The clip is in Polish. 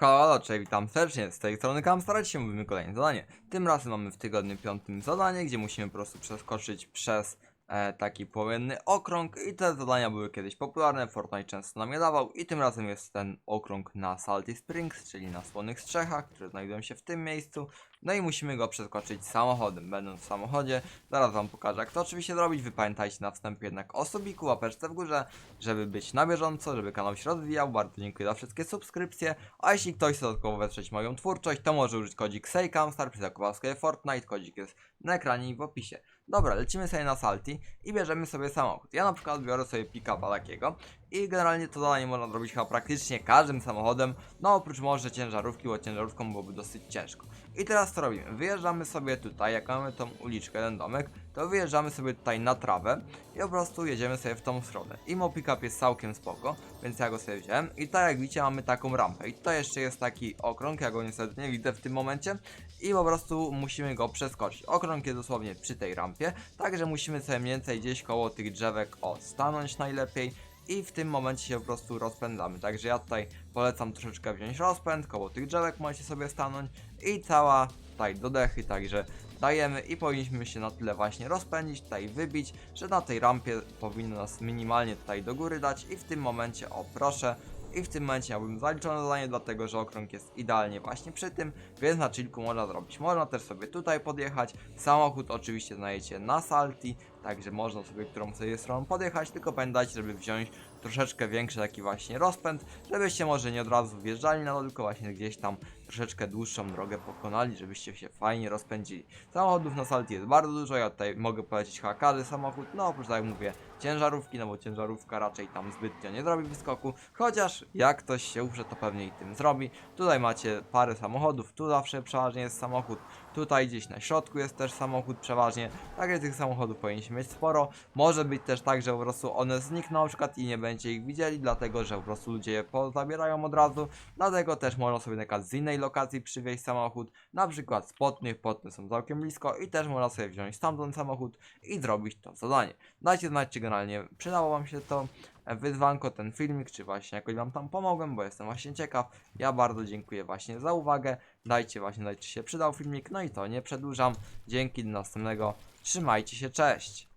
Halo, cześć, witam serdecznie, z tej strony Kam, starać się mówimy kolejne zadanie. Tym razem mamy w tygodniu piątym zadanie, gdzie musimy po prostu przeskoczyć przez e, taki płomienny okrąg i te zadania były kiedyś popularne, Fortnite często nam je dawał i tym razem jest ten okrąg na Salty Springs, czyli na Słonych Strzechach, które znajdują się w tym miejscu. No i musimy go przeskoczyć samochodem. Będąc w samochodzie, zaraz wam pokażę jak to oczywiście zrobić. Wy pamiętajcie na wstępie jednak o subiku, łapeczce w górze, żeby być na bieżąco, żeby kanał się rozwijał. Bardzo dziękuję za wszystkie subskrypcje. A jeśli ktoś chce dodatkowo wesprzeć moją twórczość, to może użyć kodzik SEJKAMSTAR przy sklepie Fortnite. Kodzik jest na ekranie i w opisie. Dobra, lecimy sobie na Salti i bierzemy sobie samochód. Ja na przykład biorę sobie pick-upa takiego i generalnie to zadanie można zrobić chyba praktycznie każdym samochodem, no oprócz może ciężarówki, bo ciężarówką byłoby dosyć ciężko. I teraz co robimy? Wyjeżdżamy sobie tutaj, jak mamy tą uliczkę, ten domek, to wyjeżdżamy sobie tutaj na trawę i po prostu jedziemy sobie w tą stronę. Imo pick-up jest całkiem spoko, więc ja go sobie wziąłem i tak jak widzicie mamy taką rampę i tutaj jeszcze jest taki okrąg, ja go niestety nie widzę w tym momencie i po prostu musimy go przeskoczyć. Okrąg jest dosłownie przy tej rampie, także musimy sobie mniej więcej gdzieś koło tych drzewek o stanąć najlepiej i w tym momencie się po prostu rozpędzamy. Także ja tutaj polecam troszeczkę wziąć rozpęd, koło tych drzewek możecie sobie stanąć i cała tutaj dodechy, także dajemy i powinniśmy się na tyle właśnie rozpędzić, tutaj wybić, że na tej rampie powinno nas minimalnie tutaj do góry dać i w tym momencie, o proszę, i w tym momencie miałbym zaliczone zadanie, dlatego że okrąg jest idealnie właśnie przy tym, więc na chillku można zrobić. Można też sobie tutaj podjechać. Samochód oczywiście znajdziecie na Salti, także można sobie którą sobie stroną podjechać, tylko pamiętajcie, żeby wziąć troszeczkę większy taki właśnie rozpęd, żebyście może nie od razu wjeżdżali na to, tylko właśnie gdzieś tam troszeczkę dłuższą drogę pokonali, żebyście się fajnie rozpędzili. Samochodów na Salti jest bardzo dużo, ja tutaj mogę chyba każdy samochód, no oprócz tak jak mówię, ciężarówki, no bo ciężarówka raczej tam zbytnio nie zrobi wyskoku, chociaż jak ktoś się uprze, to pewnie i tym zrobi. Tutaj macie parę samochodów, tu zawsze przeważnie jest samochód, tutaj gdzieś na środku jest też samochód przeważnie, także tych samochodów powinniśmy mieć sporo. Może być też tak, że po prostu one znikną na przykład i nie będziecie ich widzieli, dlatego że po prostu ludzie je pozabierają od razu, dlatego też można sobie na przykład z innej lokacji przywieźć samochód, na przykład z Potnych, Potny są całkiem blisko i też można sobie wziąć stamtąd samochód i zrobić to zadanie. Dajcie znać, czy generalnie przydało wam się to wyzwanko, ten filmik, czy właśnie jakoś wam tam pomogłem, bo jestem właśnie ciekaw. Ja bardzo dziękuję właśnie za uwagę. Dajcie właśnie znać, czy się przydał filmik. No i to, nie przedłużam. Dzięki, do następnego. Trzymajcie się, cześć!